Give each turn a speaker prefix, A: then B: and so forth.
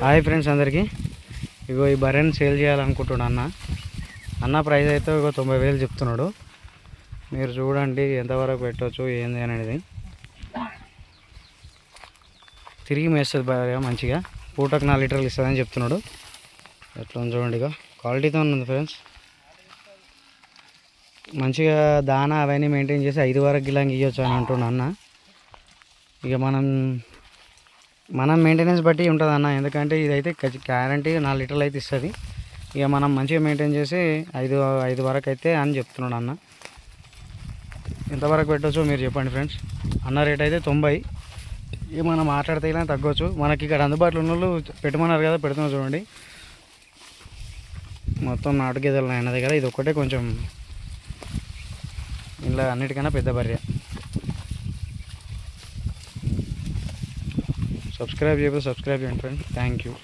A: Hi friends అందరికీ. ఇగో ఈ బర్రెని sale చేయాలనుకుంటున్నా అన్న. అన్న ప్రైస్ అయితే ఇగో తొంభై వేలు చెప్తున్నాడు. మీరు చూడండి ఎంతవరకు పెట్టవచ్చు ఏంది అనేది. తిరిగి మేస్తుంది బర్రె మంచిగా. పూటకు నాలుగు లీటర్లు ఇస్తుందని చెప్తున్నాడు. ఎట్లా ఉంది చూడండి ఇక క్వాలిటీతో ఉంది ఫ్రెండ్స్. మంచిగా దానా అవన్నీ మెయింటైన్ చేసి ఐదు వరకు గిలాంగి ఇవ్వచ్చు అని అంటున్నా అన్న. ఇక మనం మనం మెయింటెనెన్స్ బట్టి ఉంటుంది అన్న ఎందుకంటే ఇదైతే గ్యారంటీ నాలుగు లీటర్లు అయితే ఇస్తుంది. ఇక మనం మంచిగా మెయింటైన్ చేసి ఐదు ఐదు వరకు అయితే అని చెప్తున్నాడు అన్న ఎంతవరకు పెట్టవచ్చు మీరు చెప్పండి ఫ్రెండ్స్ అన్న రేట్ అయితే తొంభై. ఇక మనం మాట్లాడితే ఇలా తగ్గవచ్చు మనకి ఇక్కడ అందుబాటులో ఉన్న వాళ్ళు పెట్టమన్నారు కదా పెడుతున్నా చూడండి. మొత్తం నాటు గేదెలు ఆయన దగ్గర. ఇది ఒక్కటే కొంచెం ఇలా అన్నిటికన్నా పెద్ద బర్రె. సబ్స్క్రైబ్ చేయకపోతే సబ్స్క్రైబ్ చేయండి ఫ్రెండ్ థ్యాంక్ యూ